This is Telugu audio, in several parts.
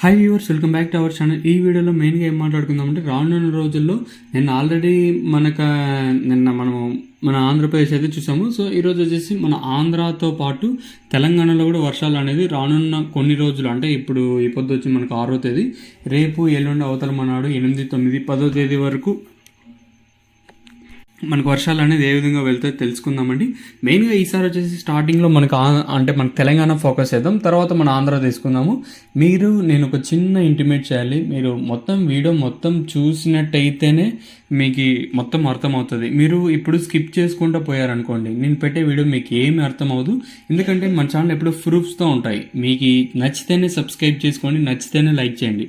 Hi viewers welcome back to our channel ఈ వీడియోలో మెయిన్గా ఏం మాట్లాడుకుందామంటే రానున్న రోజుల్లో నిన్న ఆల్రెడీ మనకు నిన్న మనము మన ఆంధ్రప్రదేశ్ అయితే చూసాము. సో ఈరోజు వచ్చేసి మన ఆంధ్రాతో పాటు తెలంగాణలో కూడా వర్షాలు అనేది రానున్న కొన్ని రోజులు అంటే ఇప్పుడు ఈ పొద్దు వచ్చి మనకు ఆరో తేదీ రేపు ఎల్లుండి అవతల మనాడు ఎనిమిది తొమ్మిది పదో తేదీ వరకు మనకు వర్షాలు అనేది ఏ విధంగా వెళ్తాయో తెలుసుకుందామండి. మెయిన్గా ఈసారి వచ్చేసి స్టార్టింగ్లో మనకు ఆ- అంటే మన తెలంగాణ ఫోకస్ చేద్దాం. తర్వాత మన ఆంధ్ర తీసుకుందాము. మీరు నేను ఒక చిన్న ఇంటిమేట్ చేయాలి. మీరు మొత్తం వీడియో మొత్తం చూసినట్టయితేనే మీకు మొత్తం అర్థమవుతుంది. మీరు ఇప్పుడు స్కిప్ చేసుకుంటూ పోయారనుకోండి నేను పెట్టే వీడియో మీకు ఏమి అర్థం ఎందుకంటే మన ఛానల్ ఎప్పుడు ప్రూఫ్స్తో ఉంటాయి. మీకు నచ్చితేనే సబ్స్క్రైబ్ చేసుకోండి నచ్చితేనే లైక్ చేయండి.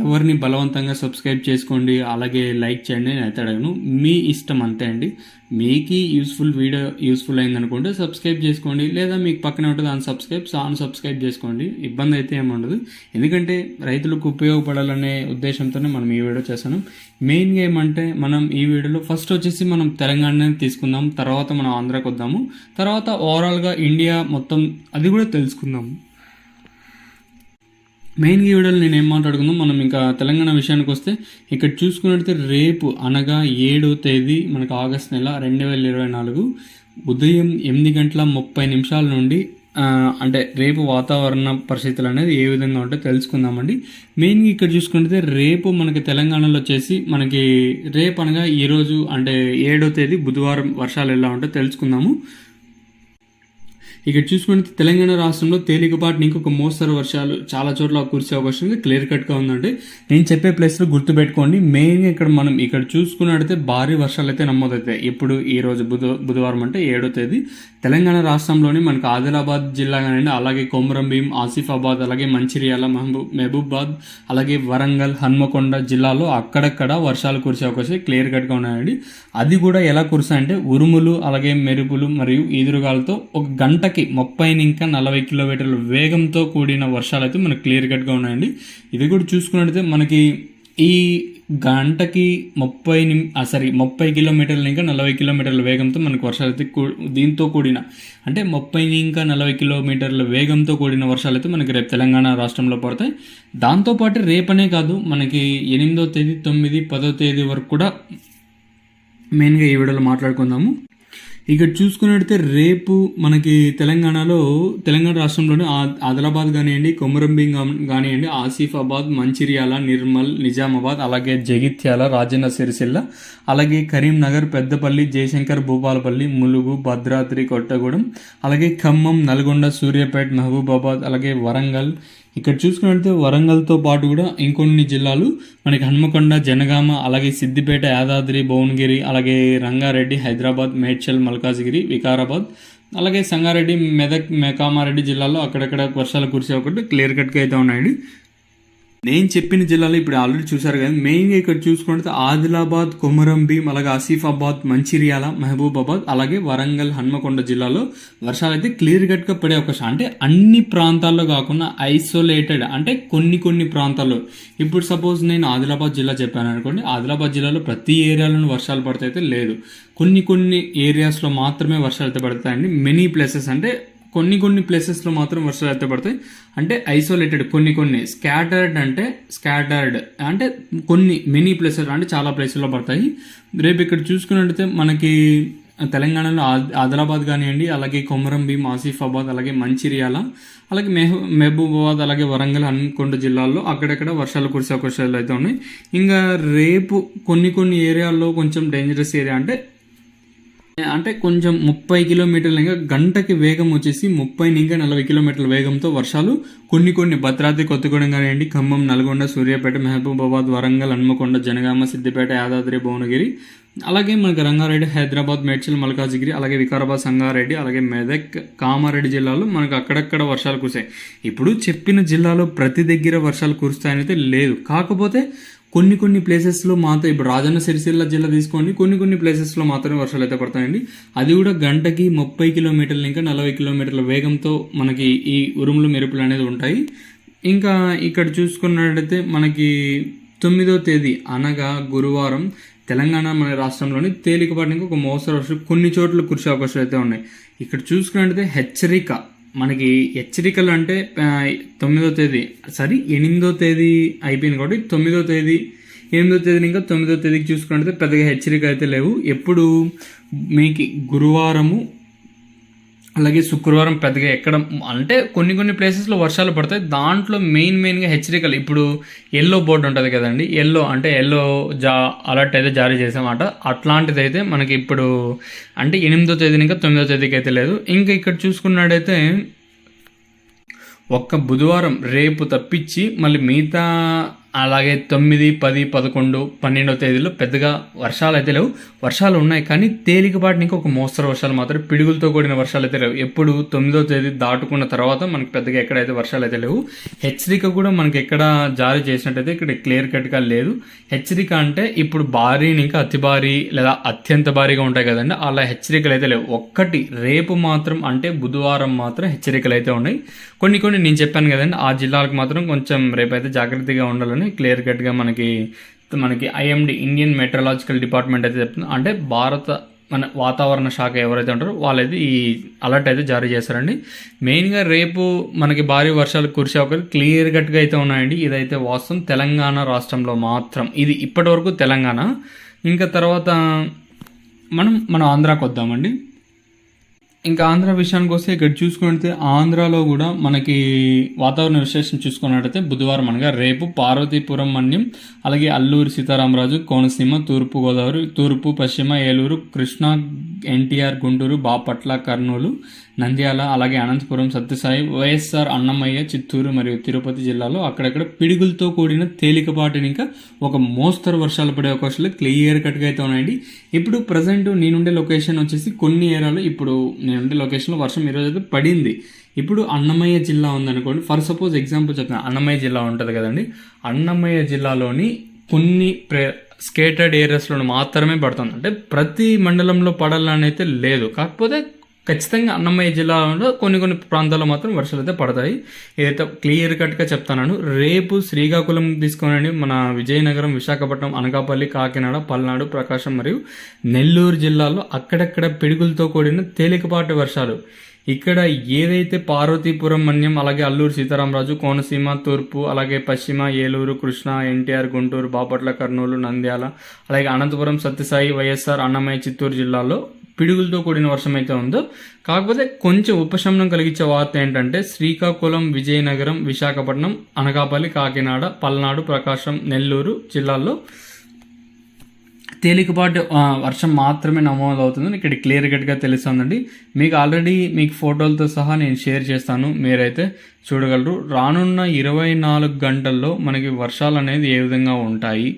ఎవరిని బలవంతంగా సబ్స్క్రైబ్ చేసుకోండి అలాగే లైక్ చేయండి నేను అయితే అడగను. మీ ఇష్టం అంతే అండి. మీకు యూస్ఫుల్ వీడియో యూస్ఫుల్ అయిందనుకుంటే సబ్స్క్రైబ్ చేసుకోండి. లేదా మీకు పక్కన ఉంటుంది అన్ సబ్స్క్రైబ్ అన్ సబ్స్క్రైబ్ చేసుకోండి. ఇబ్బంది అయితే ఏమి ఎందుకంటే రైతులకు ఉపయోగపడాలనే ఉద్దేశంతోనే మనం ఈ వీడియో చేస్తాను మెయిన్గా ఏమంటే మనం ఈ వీడియోలో ఫస్ట్ వచ్చేసి మనం తెలంగాణని తీసుకుందాం తర్వాత మనం ఆంధ్రాకి వద్దాము. తర్వాత ఓవరాల్గా ఇండియా మొత్తం అది కూడా తెలుసుకుందాము. మెయిన్ ఈ వీడియోలో నేను ఏం మాట్లాడుకుందాం మనం ఇంకా తెలంగాణ విషయానికి వస్తే ఇక్కడ చూసుకున్నట్లయితే రేపు అనగా ఏడో తేదీ మనకు ఆగస్ట్ నెల రెండు వేల ఇరవై నాలుగు ఉదయం ఎనిమిది గంటల ముప్పై నిమిషాల నుండి అంటే రేపు వాతావరణ పరిస్థితులు అనేది ఏ విధంగా ఉంటే తెలుసుకుందామండి. మెయిన్గా ఇక్కడ చూసుకుంటే రేపు మనకి తెలంగాణలో వచ్చేసి మనకి రేపు అనగా ఈరోజు అంటే ఏడో తేదీ బుధవారం వర్షాలు ఎలా ఉంటే తెలుసుకుందాము. ఇక్కడ చూసుకుంటే తెలంగాణ రాష్ట్రంలో తేలికపాటి ఇంకొక మోస్తరు వర్షాలు చాలా చోట్ల కురిసే అవకాశం ఉంది. క్లియర్ కట్గా ఉందండి. నేను చెప్పే ప్లేస్లో గుర్తుపెట్టుకోండి. మెయిన్గా ఇక్కడ మనం ఇక్కడ చూసుకున్నట్టయితే భారీ వర్షాలు అయితే నమోదవుతాయి. ఇప్పుడు ఈ రోజు బుధ బుధవారం అంటే ఏడో తేదీ. తెలంగాణ రాష్ట్రంలోని మనకు ఆదిలాబాద్ జిల్లా కానివ్వండి అలాగే కొమరంభీం ఆసిఫాబాద్ అలాగే మంచిర్యాల మహబూబ్ మహబూబాద్ అలాగే వరంగల్ హన్మకొండ జిల్లాలో అక్కడక్కడ వర్షాలు కురిసే అవకాశం క్లియర్ కట్గా ఉన్నాయండి. అది కూడా ఎలా కురుస్తాయంటే ఉరుములు అలాగే మెరుపులు మరియు ఈదురుగాలతో ఒక గంట గంటకి ముప్పై ఇంకా నలభై కిలోమీటర్ల వేగంతో కూడిన వర్షాలు అయితే మనకు క్లియర్ కట్గా ఉన్నాయండి. ఇది కూడా చూసుకున్నట్టయితే మనకి ఈ గంటకి ముప్పై నిమి సారీ ముప్పై కిలోమీటర్లు ఇంకా నలభై కిలోమీటర్ల వేగంతో మనకు వర్షాలు అయితే కూ- దీంతో కూడిన అంటే ముప్పై ఇంకా నలభై కిలోమీటర్ల వేగంతో కూడిన వర్షాలు అయితే మనకి రేపు తెలంగాణ రాష్ట్రంలో పడతాయి. దాంతోపాటు రేపనే కాదు మనకి ఎనిమిదో తేదీ తొమ్మిది పదో తేదీ వరకు కూడా మెయిన్గా ఈ వీడియోలో మాట్లాడుకుందాము. ఇక్కడ చూసుకున్నట్టయితే రేపు మనకి తెలంగాణలో తెలంగాణ రాష్ట్రంలోని ఆ- ఆదిలాబాద్ కానివ్వండి కొమరంబి కానివ్వండి ఆసిఫాబాద్ మంచిర్యాల నిర్మల్ నిజామాబాద్ అలాగే జగిత్యాల రాజన్న సిరిసిల్ల అలాగే కరీంనగర్ పెద్దపల్లి జయశంకర్ భూపాలపల్లి ములుగు భద్రాద్రి కొట్టగూడెం అలాగే ఖమ్మం నల్గొండ సూర్యాపేట మహబూబాబాద్ అలాగే వరంగల్ ఇక్కడ చూసుకున్నట్లయితే వరంగల్తో పాటు కూడా ఇంకొన్ని జిల్లాలు. మనకి హన్మకొండ జనగామ అలాగే సిద్దిపేట యాదాద్రి భువనగిరి అలాగే రంగారెడ్డి హైదరాబాద్ మేడ్చల్ మల్కాజ్గిరి వికారాబాద్ అలాగే సంగారెడ్డి మెదక్ మెకామారెడ్డి జిల్లాలో అక్కడక్కడ వర్షాలు కురిసే ఒకటి క్లియర్ కట్గా అయితే ఉన్నాయండి. నేను చెప్పిన జిల్లాలో ఇప్పుడు ఆల్రెడీ చూసారు కదా మెయిన్గా ఇక్కడ చూసుకుంటే ఆదిలాబాద్ కొమరంభీం అలాగే ఆసిఫాబాద్ మంచిర్యాల మహబూబాబాద్ అలాగే వరంగల్ హన్మకొండ జిల్లాలో వర్షాలు అయితే క్లియర్ కట్గా పడే అవకాశం. అంటే అన్ని ప్రాంతాల్లో కాకుండా ఐసోలేటెడ్ అంటే కొన్ని కొన్ని ప్రాంతాల్లో. ఇప్పుడు సపోజ్ నేను ఆదిలాబాద్ జిల్లా చెప్పాను అనుకోండి ఆదిలాబాద్ జిల్లాలో ప్రతి ఏరియాలోనూ వర్షాలు పడితే అయితే లేదు. కొన్ని కొన్ని ఏరియాస్లో మాత్రమే వర్షాలు అయితే పడతాయండి. మెనీ ప్లేసెస్ అంటే కొన్ని కొన్ని ప్లేసెస్లో మాత్రం వర్షాలు అయితే పడతాయి. అంటే ఐసోలేటెడ్ కొన్ని కొన్ని. స్కాటర్డ్ అంటే స్కాటర్డ్ అంటే కొన్ని మెనీ ప్లేసెస్ అంటే చాలా ప్లేసుల్లో పడతాయి. రేపు ఇక్కడ చూసుకున్నట్టయితే మనకి తెలంగాణలో ఆదిలాబాద్ కానివ్వండి అలాగే కొమరంభీం ఆసిఫాబాద్ అలాగే మంచిర్యాల అలాగే మెహ మహబూబాబాద్ అలాగే వరంగల్ హన్కొండ జిల్లాల్లో అక్కడక్కడ వర్షాలు కురిసే అవకాశాలు అయితే ఉన్నాయి. ఇంకా రేపు కొన్ని కొన్ని ఏరియాల్లో కొంచెం డేంజరస్ ఏరియా అంటే అంటే కొంచెం ముప్పై కిలోమీటర్లు ఇంకా గంటకి వేగం వచ్చేసి ముప్పై ఇంకా నలభై కిలోమీటర్ల వేగంతో వర్షాలు. కొన్ని కొన్ని భద్రాద్రి కొత్తగూడెం కానివ్వండి ఖమ్మం నల్గొండ సూర్యాపేట మహబూబాబాద్ వరంగల్ హన్మకొండ జనగామ సిద్దిపేట యాదాద్రి భువనగిరి. అలాగే మనకి రంగారెడ్డి హైదరాబాద్ మేడ్చల్ మల్కాజిగిరి అలాగే వికారాబాద్ సంగారెడ్డి అలాగే మెదక్ కామారెడ్డి జిల్లాలో మనకు అక్కడక్కడ వర్షాలు కురిసాయి ఇప్పుడు చెప్పిన జిల్లాలో ప్రతి దగ్గర వర్షాలు కురుస్తాయనైతే లేదు. కాకపోతే కొన్ని కొన్ని ప్లేసెస్లో మాత్రం ఇప్పుడు రాజన్న సిరిసిల్ల జిల్లా తీసుకోండి కొన్ని కొన్ని ప్లేసెస్లో మాత్రమే వర్షాలు అయితే పడతాయండి. అది కూడా గంటకి ముప్పై కిలోమీటర్లు ఇంకా నలభై కిలోమీటర్ల వేగంతో మనకి ఈ ఉరుములు మెరుపులు అనేది ఉంటాయి. ఇంకా ఇక్కడ చూసుకున్నట్టయితే మనకి తొమ్మిదో తేదీ అనగా గురువారం తెలంగాణ మన రాష్ట్రంలోని తేలికపాటి నుంచి ఒక మోస్తరు వర్షం. కొన్ని చోట్ల కురిసే అవకాశాలు అయితే ఉన్నాయి. ఇక్కడ చూసుకున్నట్టయితే హెచ్చరిక మనకి హెచ్చరికలు అంటే తొమ్మిదో తేదీ సారీ ఎనిమిదో తేదీ అయిపోయింది కాబట్టి తొమ్మిదో తేదీ ఎనిమిదో తేదీని ఇంకా తొమ్మిదో తేదీకి చూసుకుంటే పెద్దగా హెచ్చరిక అయితే లేవు. ఎప్పుడు మీకు గురువారము అలాగే శుక్రవారం పెద్దగా ఎక్కడ అంటే కొన్ని కొన్ని ప్లేసెస్లో వర్షాలు పడతాయి. దాంట్లో మెయిన్ మెయిన్గా హెచ్చరికలు. ఇప్పుడు ఎల్లో బోర్డు ఉంటుంది కదండి. ఎల్లో అంటే ఎల్లో జా అలర్ట్ అయితే జారీ చేసామాట అట్లాంటిది అయితే మనకి ఇప్పుడు అంటే ఎనిమిదో తేదీని ఇంకా తొమ్మిదో తేదీకి అయితే లేదు. ఇంకా ఇక్కడ చూసుకున్నాడైతే ఒక్క బుధవారం రేపు తప్పించి మళ్ళీ మిగతా అలాగే తొమ్మిది పది పదకొండు పన్నెండవ తేదీలో పెద్దగా వర్షాలు అయితే లేవు. వర్షాలు ఉన్నాయి కానీ తేలికపాటి ఇంకా ఒక మోస్తరు వర్షాలు మాత్రం పిడుగులతో కూడిన వర్షాలు అయితే లేవు. ఎప్పుడు తొమ్మిదో తేదీ దాటుకున్న తర్వాత మనకి పెద్దగా ఎక్కడైతే వర్షాలు అయితే లేవు. హెచ్చరిక కూడా మనకి ఎక్కడ జారీ చేసినట్టయితే ఇక్కడ క్లియర్ కట్గా లేదు. హెచ్చరిక అంటే ఇప్పుడు భారీ ఇంకా అతి భారీ లేదా అత్యంత భారీగా ఉంటాయి కదండి. అలా హెచ్చరికలు అయితే లేవు. ఒక్కటి రేపు మాత్రం అంటే బుధవారం మాత్రం హెచ్చరికలు అయితే ఉన్నాయి. కొన్ని కొన్ని నేను చెప్పాను కదండి. ఆ జిల్లాలకు మాత్రం కొంచెం రేపైతే జాగ్రత్తగా ఉండాలని క్లియర్ కట్గా మనకి మనకి ఐఎండి ఇండియన్ మెట్రలాజికల్ డిపార్ట్మెంట్ అయితే చెప్తుంది. అంటే భారత మన వాతావరణ శాఖ ఎవరైతే ఉంటారో వాళ్ళైతే ఈ అలర్ట్ అయితే జారీ చేశారండి. మెయిన్గా రేపు మనకి భారీ వర్షాలు కురిసే ఒక క్లియర్ కట్గా అయితే ఉన్నాయండి. ఇదైతే వాస్తవం. తెలంగాణ రాష్ట్రంలో మాత్రం. ఇది ఇప్పటి వరకు తెలంగాణ. ఇంకా తర్వాత మనం మన ఆంధ్రాకి వద్దామండి. ఇంకా ఆంధ్ర విషయానికి వస్తే ఇక్కడ చూసుకుంటే ఆంధ్రాలో కూడా మనకి వాతావరణ విశ్లేషణ చూసుకున్నట్టయితే బుధవారం అనగా రేపు పార్వతీపురం మన్యం అలాగే అల్లూరి సీతారామరాజు కోనసీమ తూర్పు గోదావరి తూర్పు పశ్చిమ ఏలూరు కృష్ణా ఎన్టీఆర్ గుంటూరు బాపట్ల కర్నూలు నంద్యాల అలాగే అనంతపురం సత్యసాయి వైఎస్ఆర్ అన్నమయ్య చిత్తూరు మరియు తిరుపతి జిల్లాలో అక్కడక్కడ పిడుగులతో కూడిన తేలికపాటిని ఇంకా ఒక మోస్తరు వర్షాలు పడే అవకాశాలు క్లియర్ కట్గా అయితే ఉన్నాయండి. ఇప్పుడు ప్రజెంట్ నేనుండే లొకేషన్ వచ్చేసి కొన్ని ఏరియాలో ఇప్పుడు నేనుండే లొకేషన్లో వర్షం ఈరోజు అయితే పడింది. ఇప్పుడు అన్నమయ్య జిల్లా ఉందనుకోండి. ఫర్ సపోజ్ ఎగ్జాంపుల్ చెప్తాను అన్నమయ్య జిల్లా ఉంటుంది కదండి. అన్నమయ్య జిల్లాలోని కొన్ని ప్రే స్కేటెడ్ ఏరియాస్లో మాత్రమే పడుతుంది. అంటే ప్రతి మండలంలో పడాలని అయితే లేదు. కాకపోతే ఖచ్చితంగా అన్నమయ్య జిల్లాలో కొన్ని కొన్ని ప్రాంతాల్లో మాత్రం వర్షాలు అయితే పడతాయి. ఏదైతే క్లియర్ కట్గా చెప్తాను రేపు శ్రీకాకుళం తీసుకోనండి మన విజయనగరం విశాఖపట్నం అనకాపల్లి కాకినాడ పల్నాడు ప్రకాశం మరియు నెల్లూరు జిల్లాల్లో అక్కడక్కడ పిడుగులతో కూడిన తేలికపాటి వర్షాలు. ఇక్కడ ఏదైతే పార్వతీపురం మన్యం అలాగే అల్లూరు సీతారామరాజు కోనసీమ తూర్పు అలాగే పశ్చిమ ఏలూరు కృష్ణా ఎన్టీఆర్ గుంటూరు బాపట్ల కర్నూలు నంద్యాల అలాగే అనంతపురం సత్యసాయి వైఎస్ఆర్ అన్నమయ్య చిత్తూరు జిల్లాలో పిడుగులతో కూడిన వర్షం అయితే ఉందో. కాకపోతే కొంచెం ఉపశమనం కలిగించే వార్త ఏంటంటే శ్రీకాకుళం విజయనగరం విశాఖపట్నం అనకాపల్లి కాకినాడ పల్నాడు ప్రకాశం నెల్లూరు జిల్లాల్లో తేలికపాటి వర్షం మాత్రమే నమోదవుతుందని ఇక్కడ క్లియర్ కట్గా తెలుస్తుందండి. మీకు ఆల్రెడీ మీకు ఫోటోలతో సహా నేను షేర్ చేస్తాను. మీరైతే చూడగలరు. రానున్న ఇరవై నాలుగు గంటల్లో మనకి వర్షాలు అనేది ఏ విధంగా ఉంటాయి?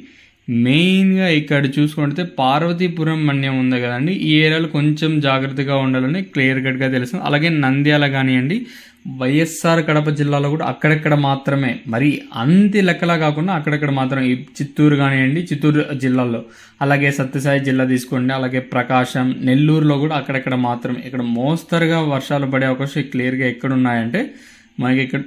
మెయిన్గా ఇక్కడ చూసుకుంటే పార్వతీపురం మన్యం ఉంది కదండి. ఈ ఏరియాలో కొంచెం జాగ్రత్తగా ఉండాలని క్లియర్ కట్గా తెలుస్తుంది. అలాగే నంద్యాల కానివ్వండి వైఎస్ఆర్ కడప జిల్లాలో కూడా అక్కడక్కడ మాత్రమే. మరి అంతి లెక్కలా కాకుండా అక్కడక్కడ మాత్రమే ఈ చిత్తూరు కానివ్వండి చిత్తూరు జిల్లాలో అలాగే సత్యసాయి జిల్లా తీసుకోండి అలాగే ప్రకాశం నెల్లూరులో కూడా అక్కడక్కడ మాత్రమే. ఇక్కడ మోస్తరుగా వర్షాలు పడే అవకాశం క్లియర్గా ఎక్కడ ఉన్నాయంటే మనకి ఇక్కడ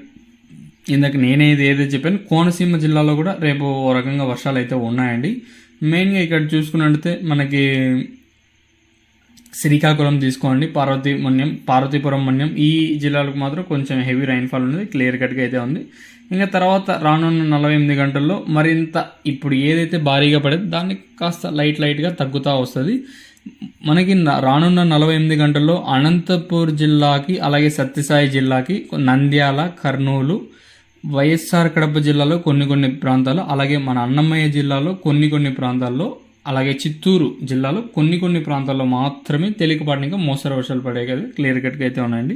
ఇందాక నేనేది ఏదైతే చెప్పాను కోనసీమ జిల్లాలో కూడా రేపు ఓ రకంగా వర్షాలు అయితే ఉన్నాయండి. మెయిన్గా ఇక్కడ చూసుకున్నట్లయితే మనకి శ్రీకాకుళం తీసుకోండి పార్వతీ మన్యం పార్వతీపురం మన్యం ఈ జిల్లాలకు మాత్రం కొంచెం హెవీ రైన్ఫాల్ ఉంది క్లియర్ కట్గా అయితే ఉంది. ఇంకా తర్వాత రానున్న నలభై ఎనిమిది గంటల్లో మరింత ఇప్పుడు ఏదైతే భారీగా పడేది దాన్ని కాస్త లైట్ లైట్గా తగ్గుతూ వస్తుంది. మనకి రానున్న నలభై ఎనిమిది గంటల్లో అనంతపూర్ జిల్లాకి అలాగే సత్యసాయి జిల్లాకి నంద్యాల కర్నూలు వైఎస్ఆర్ కడప జిల్లాలో కొన్ని కొన్ని ప్రాంతాలు అలాగే మన అన్నమయ్య జిల్లాలో కొన్ని కొన్ని ప్రాంతాల్లో అలాగే చిత్తూరు జిల్లాలో కొన్ని కొన్ని ప్రాంతాల్లో మాత్రమే తేలికపాటి ఇంకా మోస్తరు వర్షాలు పడే కదా క్లియర్ కట్గా అయితే ఉన్నాయండి.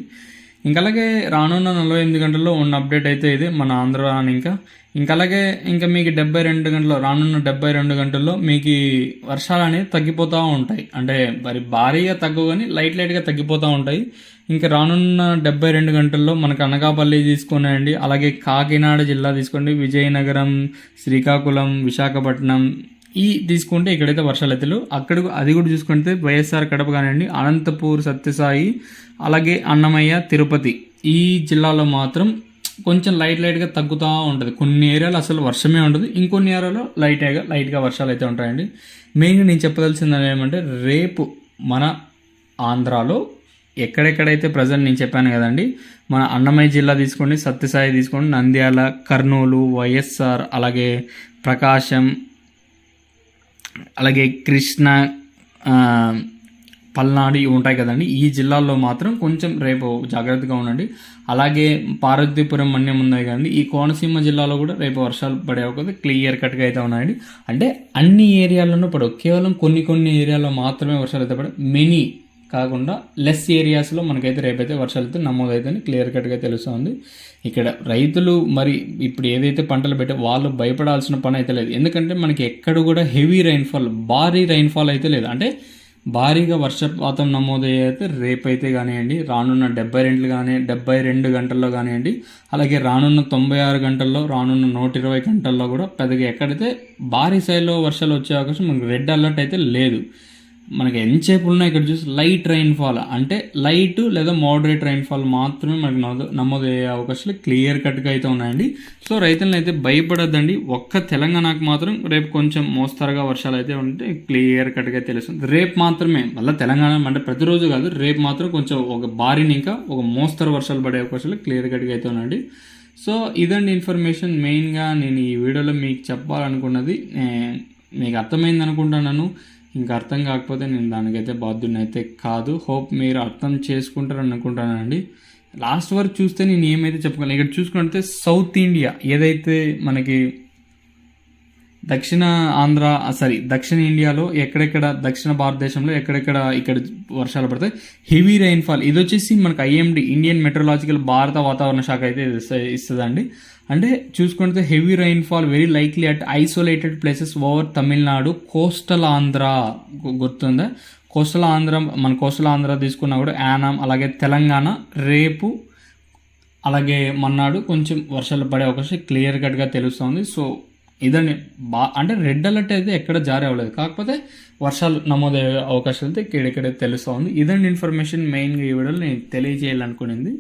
ఇంకా అలాగే రానున్న నలభై ఎనిమిది గంటల్లో ఉన్న అప్డేట్ అయితే ఇది మన ఆంధ్ర అని ఇంకా. ఇంకా అలాగే ఇంకా మీకు డెబ్బై రెండు గంటల్లో రానున్న డెబ్బై రెండు గంటల్లో మీకు వర్షాలు అనేవి తగ్గిపోతూ ఉంటాయి. అంటే మరి భారీగా తగ్గవు కానీ లైట్ లైట్గా తగ్గిపోతూ ఉంటాయి. ఇంకా రానున్న డెబ్బై రెండు గంటల్లో మనకు అనకాపల్లి తీసుకున్నాయండి అలాగే కాకినాడ జిల్లా తీసుకోండి. విజయనగరం శ్రీకాకుళం విశాఖపట్నం ఈ తీసుకుంటే ఇక్కడైతే వర్షాలు అయితే లేవు. అక్కడ అది కూడా చూసుకుంటే వైఎస్ఆర్ కడప కానివ్వండి అనంతపూర్ సత్యసాయి అలాగే అన్నమయ్య తిరుపతి. ఈ జిల్లాలో మాత్రం కొంచెం లైట్ లైట్గా తగ్గుతూ ఉంటుంది. కొన్ని ఏరియాలో అసలు వర్షమే ఉండదు. ఇంకొన్ని ఏరియాలో లైట్గా లైట్గా వర్షాలు అయితే ఉంటాయండి. మెయిన్గా నేను చెప్పదలసింది ఏమంటే రేపు మన ఆంధ్రాలో ఎక్కడెక్కడైతే ప్రజెంట్ నేను చెప్పాను కదండి మన అన్నమయ్య జిల్లా తీసుకోండి సత్యసాయి తీసుకోండి నంద్యాల కర్నూలు వైఎస్ఆర్ అలాగే ప్రకాశం అలాగే కృష్ణ పల్నాడు ఇవి ఉంటాయి కదండి. ఈ జిల్లాల్లో మాత్రం కొంచెం రేపు జాగ్రత్తగా ఉండండి. అలాగే పార్వతీపురం మన్యం ఉన్నాయి కదండి. ఈ కోనసీమ జిల్లాలో కూడా రేపు వర్షాలు పడే అవకాశం క్లియర్ కట్గా అయితే ఉన్నాయండి. అంటే అన్ని ఏరియాల్లోనూ పడవు. కేవలం కొన్ని కొన్ని ఏరియాలో మాత్రమే వర్షాలు అయితే పడవు. మెనీ కాకుండా లెస్ ఏరియాస్లో మనకైతే రేపైతే వర్షాలు అయితే నమోదైతే క్లియర్ కట్గా తెలుస్తుంది. ఇక్కడ రైతులు మరి ఇప్పుడు ఏదైతే పంటలు పెట్టే వాళ్ళు భయపడాల్సిన పని అయితే లేదు. ఎందుకంటే మనకి ఎక్కడ కూడా హెవీ రైన్ఫాల్ భారీ రైన్ఫాల్ అయితే లేదు. అంటే భారీగా వర్షపాతం నమోదయ్యైతే అయితే రేపైతే కానివ్వండి రానున్న డెబ్బై రెండు కానీ డెబ్బై రెండు గంటల్లో కానివ్వండి అలాగే రానున్న తొంభై ఆరు గంటల్లో రానున్న నూట ఇరవై గంటల్లో కూడా పెద్దగా ఎక్కడైతే భారీ స్థాయిలో వర్షాలు వచ్చే అవకాశం మనకి రెడ్ అలర్ట్ అయితే లేదు. మనకి ఎంతసేపు ఉన్నా ఇక్కడ చూసి లైట్ రైన్ఫాల్ అంటే లైట్ లేదా మోడరేట్ రైన్ఫాల్ మాత్రమే మనకి నమోదు నమోదయ్యే అవకాశాలు క్లియర్ కట్గా అయితే ఉన్నాయండి. సో రైతులను అయితే భయపడద్దండి. ఒక్క తెలంగాణకు మాత్రం రేపు కొంచెం మోస్తరుగా వర్షాలు అయితే ఉంటే క్లియర్ కట్గా తెలుస్తుంది. రేపు మాత్రమే మళ్ళీ తెలంగాణ అంటే ప్రతిరోజు కాదు రేపు మాత్రం కొంచెం ఒక భారీని ఇంకా ఒక మోస్తరు వర్షాలు పడే అవకాశాలు క్లియర్ కట్గా అయితే ఉన్నాయండి. సో ఇదండి ఇన్ఫర్మేషన్ మెయిన్గా నేను ఈ వీడియోలో మీకు చెప్పాలనుకున్నది. మీకు అర్థమైంది అనుకుంటున్నాను ఇంకా అర్థం కాకపోతే నేను దానికైతే బాధ్యుని కాదు. హోప్ మీరు అర్థం చేసుకుంటారు అనుకుంటానండి లాస్ట్ వరకు చూస్తే నేను ఏమైతే చెప్పుకోను ఇక్కడ చూసుకుంటే సౌత్ ఇండియా ఏదైతే మనకి దక్షిణ ఆంధ్ర సారీ దక్షిణ ఇండియాలో ఎక్కడెక్కడ దక్షిణ భారతదేశంలో ఎక్కడెక్కడ ఇక్కడ వర్షాలు పడతాయి? హెవీ రైన్ఫాల్ ఇది వచ్చేసి మనకు ఐఎండి ఇండియన్ మెట్రలాజికల్ భారత వాతావరణ శాఖ అయితే ఇస్త- ఇస్తుందండి. అంటే చూసుకుంటే heavy rainfall very likely at isolated places over Tamil Nadu coastal Andhra గుర్తుందా? కోస్టల్ ఆంధ్ర మన కోస్టల్ ఆంధ్ర తీసుకున్నా కూడా యానాం అలాగే తెలంగాణ రేపు అలాగే మన్నాడు కొంచెం వర్షాలు పడే అవకాశం క్లియర్ కట్గా తెలుస్తుంది. సో ఇదండి బా అంటే రెడ్ అలర్ట్ అయితే ఎక్కడ జారీ అవ్వలేదు. కాకపోతే వర్షాలు నమోదయ్యే అవకాశాలు అయితే ఇక్కడెక్కడ తెలుస్తుంది ఇదండి ఇన్ఫర్మేషన్ మెయిన్గా ఈ వీడియోలో నేను తెలియజేయాలనుకునేది.